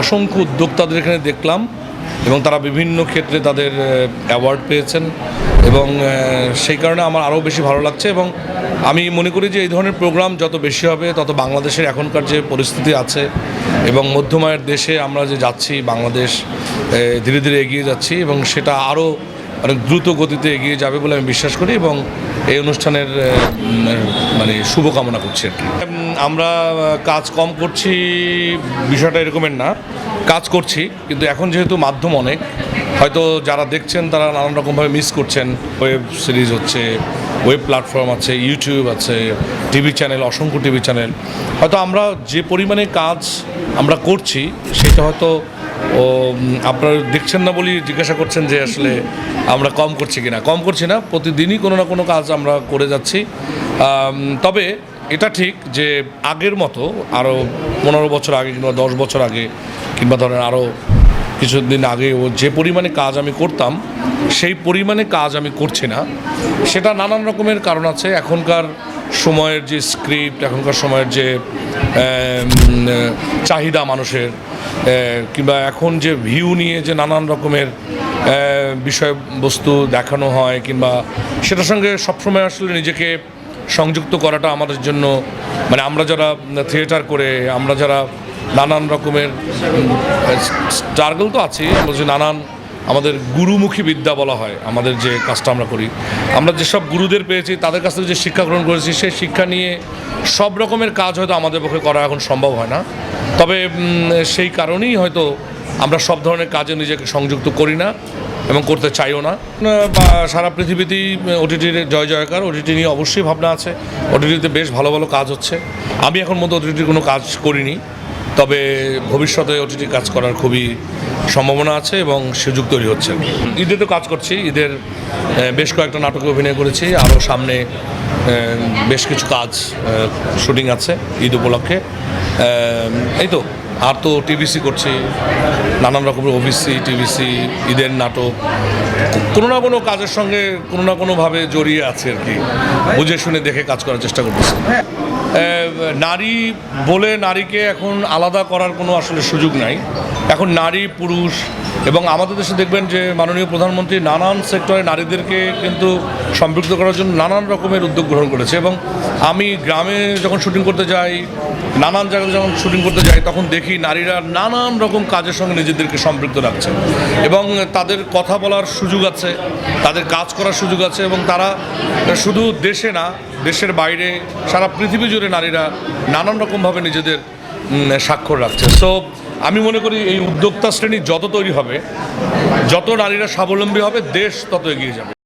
অসংখ্য উদ্যোক্তাদের এখানে দেখলাম এবং তারা বিভিন্ন ক্ষেত্রে তাদের অ্যাওয়ার্ড পেয়েছেন এবং সেই কারণে আমার আরও বেশি ভালো লাগছে এবং আমি মনে করি যে এই ধরনের প্রোগ্রাম যত বেশি হবে, তত বাংলাদেশের এখনকার যে পরিস্থিতি আছে এবং মধ্যমায়ের দেশে আমরা যে যাচ্ছি, বাংলাদেশ ধীরে ধীরে এগিয়ে যাচ্ছি এবং সেটা আরও অনেক দ্রুত গতিতে এগিয়ে যাবে বলে আমি বিশ্বাস করি এবং এই অনুষ্ঠানের মানে শুভকামনা করছি আর কি। আমরা কাজ কম করছি, বিষয়টা এরকমের না। কাজ করছি, কিন্তু এখন যেহেতু মাধ্যম অনেক, হয়তো যারা দেখছেন তারা নানান রকমভাবে মিস করছেন। ওয়েব সিরিজ হচ্ছে ওয়েব প্ল্যাটফর্ম আছে ইউটিউব আছে টিভি চ্যানেল অসংখ্য টিভি চ্যানেল হয়তো আমরা যে পরিমাণে কাজ আমরা করছি, সেটা হয়তো ও আপনারা দেখছেন না বলেই জিজ্ঞাসা করছেন যে আসলে আমরা কম করছি কিনা। কম করছি না, প্রতিদিনই কোনো না কোনো কাজ আমরা করে যাচ্ছি। তবে এটা ঠিক যে আগের মতো আরও পনেরো বছর আগে কিংবা দশ বছর আগে কিংবা ধরেন আরও কিছুদিন আগে ও যে পরিমাণে কাজ আমি করতাম, সেই পরিমাণে কাজ আমি করছি না। সেটা নানান রকমের কারণ আছে। এখনকার সময়ের যে স্ক্রিপ্ট এখনকার সময়ের যে চাহিদা মানুষের কিংবা এখন যে ভিউ নিয়ে যে নানান রকমের বিষয়বস্তু দেখানো হয়, কিংবা সেটার সঙ্গে সবসময় আসলে নিজেকে সংযুক্ত করাটা আমাদের জন্য মানে আমরা যারা থিয়েটার করে, আমরা যারা নানান রকমের স্ট্রাগল তো আছে যে নানান আমাদের গুরুমুখী বিদ্যা বলা হয়, আমাদের যে কাজটা আমরা করি। আমরা যেসব গুরুদের পেয়েছি, তাদের কাছ থেকে যে শিক্ষা গ্রহণ করেছি, সেই শিক্ষা নিয়ে সব রকমের কাজ হয়তো আমাদের পক্ষে করা এখন সম্ভব হয় না। তবে সেই কারণেই হয়তো আমরা সব ধরনের কাজে নিজেকে সংযুক্ত করি না এবং করতে চাইও না। বা সারা পৃথিবীতেই ওটিটির জয় জয়কার ওটিটি নিয়ে অবশ্যই ভাবনা আছে। ওটিটিতে বেশ ভালো ভালো কাজ হচ্ছে। আমি এখন মতো ওটিটির কোনো কাজ করিনি। তবে ভবিষ্যতে ওটিটি কাজ করার খুবই সম্ভাবনা আছে এবং সুযোগ তৈরি হচ্ছে। ঈদে তো কাজ করছি, ঈদের বেশ কয়েকটা নাটকে অভিনয় করেছি, আরও সামনে বেশ কিছু কাজ শুটিং আছে ঈদ উপলক্ষে। এই তো, আর তো টিভিসি করছি, নানান রকমের ওবিসি টিভিসি ঈদের নাটক, কোনো না কোনো কাজের সঙ্গে কোনো না কোনোভাবে জড়িয়ে আছে আর কি। বুঝে শুনে দেখে কাজ করার চেষ্টা করতেছি। নারী বলে নারীকে এখন আলাদা করার কোনো আসলে সুযোগ নাই। এখন নারী পুরুষ এবং আমাদের দেশে দেখবেন যে মাননীয় প্রধানমন্ত্রী নানান সেক্টরে নারীদেরকে কিন্তু সম্পৃক্ত করার জন্য নানান রকমের উদ্যোগ গ্রহণ করেছে এবং আমি গ্রামে যখন শুটিং করতে যাই, নানান জায়গায় যখন শুটিং করতে যাই, তখন দেখি নারীরা নানান রকম কাজের সঙ্গে নিজেদেরকে সম্পৃক্ত রাখছে এবং তাদের কথা বলার সুযোগ আছে, তাদের কাজ করার সুযোগ আছে এবং তারা শুধু দেশে না, দেশের বাইরে, সারা পৃথিবী জুড়ে নারীরা নানান রকমভাবে নিজেদের স্বাক্ষর রাখছে। সো আমি মনে করি এই উদ্যোক্তা শ্রেণি যত তৈরি হবে, যত নারীরা স্বাবলম্বী হবে, দেশ তত এগিয়ে যাবে।